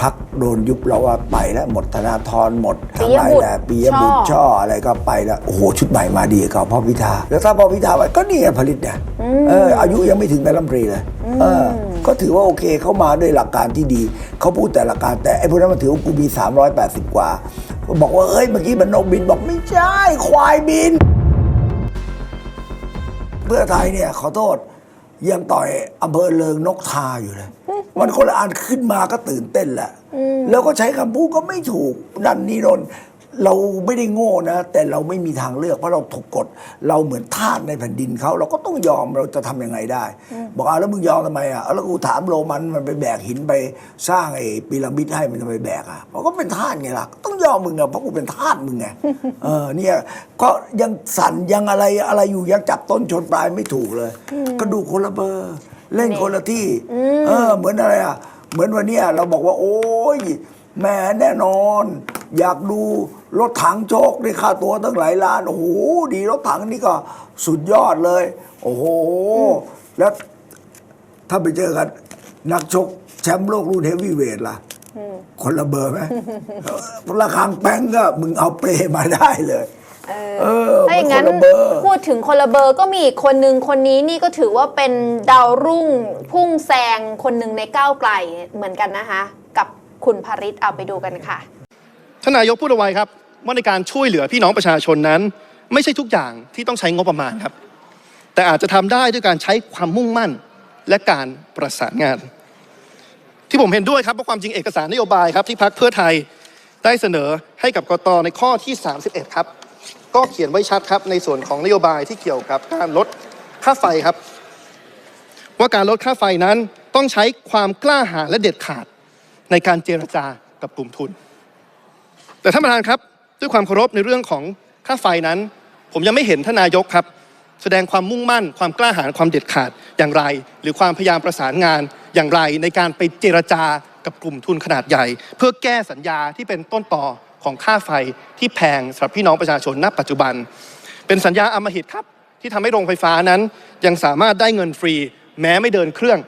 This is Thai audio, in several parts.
พักโดนยุบเราว่าไปแล้วหมดธนาธรหมดปิยบุตรทั้งหลายแหละปียบุตรช่อช่ออะไรก็ไปแล้วโอ้โหชุดใหม่มาดีกับพ่อพิธาแล้วถ้าพ่อพิธาไปก็นี่ไงผลิตเนี่ยเอออายุยังไม่ถึงเป็นรัฐมนตรีเลยเออก็ถือว่าโอเคเขามาด้วยหลักการที่ดี เขาพูดแต่หลักการแต่ไอ้พวกนั้นมันถือว่ากูมี 380 กว่าก็บอกว่าเอ้ยเมื่อกี้มันนกบินบอกไม่ใช่ควายบิน เพื่อไทยเนี่ยขอโทษ ยังต่อยอำเภอเลิงนกทาอยู่เลย มันคนละอันขึ้นมาก็ตื่นเต้นแหละ แล้วก็ใช้คำพูดก็ไม่ถูกนั่นนี่นน เราไม่ได้โง่นะ แต่เราไม่มีทางเลือกเพราะเราถูกกดเราเหมือนทาสในแผ่นดินเขาเราก็ต้องยอมเราจะทำยังไงได้ บอกอะแล้วมึงยอมทำไมอะเอาแล้วกูถามโรมันมันไปแบกหินไปสร้างไอ้พีระมิดให้มันทำไมแบกอะเพราะก็เป็นทาสไงล่ะต้องยอมมึงอะเพราะกูเป็นทาสมึงไงเออเนี่ยก็ยังสั่นยังอะไรอะไรอยู่ยังจับต้นชนปลายไม่ถูกเลย ก็ดูคนละเบอร์เล่นคนละที่ เออ เหมือนอะไรอะเหมือนวันเนี้ยเราบอกว่า โอ้ยแหม่แน่นอน อยากดูรถถังโชคได้ค่าตัวตั้งหลายล้าน โอ้โห ดีรถถังนี่ก็สุดยอดเลย โอ้โห แล้วถ้าไปเจอกัน นักชกแชมป์โลกรุ่นเฮฟวีเวทล่ะ คนละเบอร์ไหมราคาแป้งก็มึงเอาเปรย์มาได้เลยเออถ้าอย่างนั้นมันคนละเบอร์พูดถึงคนละเบอร์ก็มีอีกคนนึงคนนี้นี่ก็ถือว่าเป็นดาวรุ่งพุ่งแซงคนหนึ่งในก้าวไกลเหมือนกันนะคะ กับคุณภริษเอาไปดูกันค่ะ ท่านนายกพูดเอาไว้ครับว่าในการช่วยเหลือพี่น้องประชาชนนั้น ไม่ใช่ทุกอย่างที่ต้องใช้งบประมาณครับ แต่อาจจะทำได้ด้วยการใช้ความมุ่งมั่นและการประสานงาน ที่ผมเห็นด้วยครับว่าความจริงเอกสารนโยบายครับที่พักเพื่อไทยได้เสนอให้กับกตในข้อที่ 31 ครับ ก็เขียนไว้ชัดครับในส่วนของนโยบายที่เกี่ยวกับการลดค่าไฟครับ ว่าการลดค่าไฟนั้นต้องใช้ความกล้าหาญและเด็ดขาดในการเจรจากับกลุ่มทุน แต่ท่านประธานครับ ด้วยความเคารพในเรื่องของค่าไฟนั้น ผมยังไม่เห็นท่านนายกครับ แสดงความมุ่งมั่น ความกล้าหาญความเด็ดขาดอย่างไร หรือความพยายามประสานงานอย่างไร ในการไปเจรจากับกลุ่มทุนขนาดใหญ่ เพื่อแก้สัญญาที่เป็นต้นต่อของค่าไฟที่แพงสำหรับพี่น้องประชาชนณปัจจุบัน เป็นสัญญาอมหิตครับ ที่ทำให้โรงไฟฟ้านั้นยังสามารถได้เงินฟรี แม้ไม่เดินเครื่อง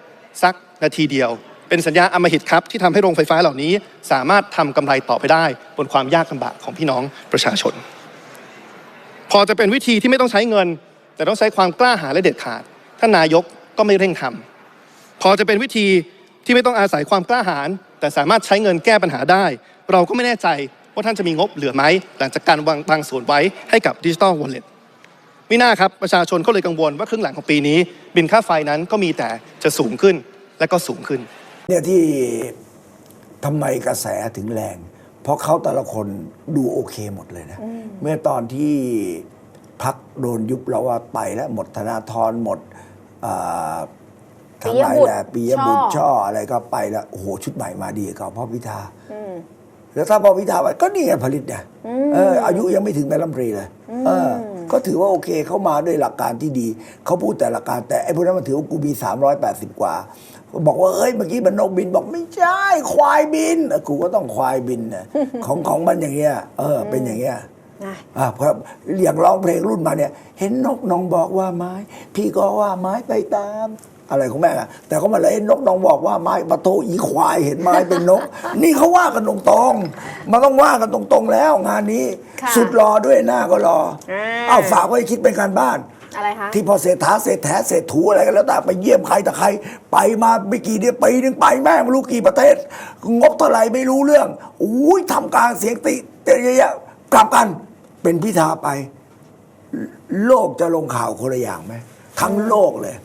สักนาทีเดียว เป็นสัญญาอมหิตครับที่ทำให้โรงไฟฟ้าเหล่านี้ สามารถทำกำไรต่อไปได้ บนความยากลำบากของพี่น้องประชาชน พอจะเป็นวิธีที่ไม่ต้องใช้เงิน แต่ต้องใช้ความกล้าหาญและเด็ดขาดท่านนายกก็ไม่เร่งทำพอจะเป็นวิธีที่ไม่ต้องอาศัยความกล้าหาญแต่สามารถใช้เงินแก้ปัญหาได้ เราก็ไม่แน่ใจว่าท่านจะมีงบเหลือไหมหลังจากการวางบางส่วนไว้ให้กับดิจิ t a ลวอลเล็ตไม่น่าครับ ประชาชนก็เลยกังวลว่าครึ่งหลังของปีนี้ บินค่าไฟนั้นก็มีแต่จะสูงขึ้นและก็สูงขึ้น เนี่ยที่ทำไมกระแสถึงแรง เพราะเขาแต่ละคนดูโอเคหมดเลยนะ เมื่อตอนที่พักโดนยุบเราว่าไปแล้วหมดธนาธรหมดอ่าทั้งหลายแหละปียบุตรช่อช่ออะไรก็ไปแล้วโอ้โหชุดใหม่มาดีกับพ่อพิธาแล้วถ้าพ่อพิธาไปก็นี่ไงผลิตเนี่ยเอออายุยังไม่ถึงเป็นรัฐมนตรีเลยเออ ก็ถือว่าโอเคเขามาด้วยหลักการที่ดี เขาพูดแต่หลักการแต่ไอ้พวกนั้นมันถือว่ากูมี 380 กว่าบอกว่าเอ้ยเมื่อกี้มันนกบินบอกไม่ใช่ควายบินกูก็ต้องควายบินนะของของมันอย่างเงี้ยเออเป็นอย่างเงี้ย นะอ่าเพราะอย่างร้องเพลงรุ่นมาเนี่ย เห็นนกน้องบอกว่าไม้ พี่ก็ว่าไม้ไปตาม อะไรของแม่งอะแต่เขามาเลยเห็นนกน้องบอกว่าไม้ปะโทอีควายเห็นไม้เป็นนก นี่เขาว่ากันตรงๆมันต้องว่ากันตรงๆแล้วงานนี้ ค่ะ สุดรอด้วยหน้าก็รออ่าเอ้าฝากไว้คิดเป็นการบ้าน อะไรคะ ที่พอเศรษฐาเศรษฐาเศรษถูอะไรกันแล้วแต่ไปเยี่ยมใครแต่ใคร ไปมาไม่กี่เดือนปีหนึงไปแม่งไม่รู้กี่ประเทศ งบเท่าไหร่ไม่รู้เรื่องอุ้ยทำกลางเสียงติเยอะๆกลับกัน เป็นพิธาไป โลกจะลงข่าวคนละอย่างไหมทั้งโลกเลย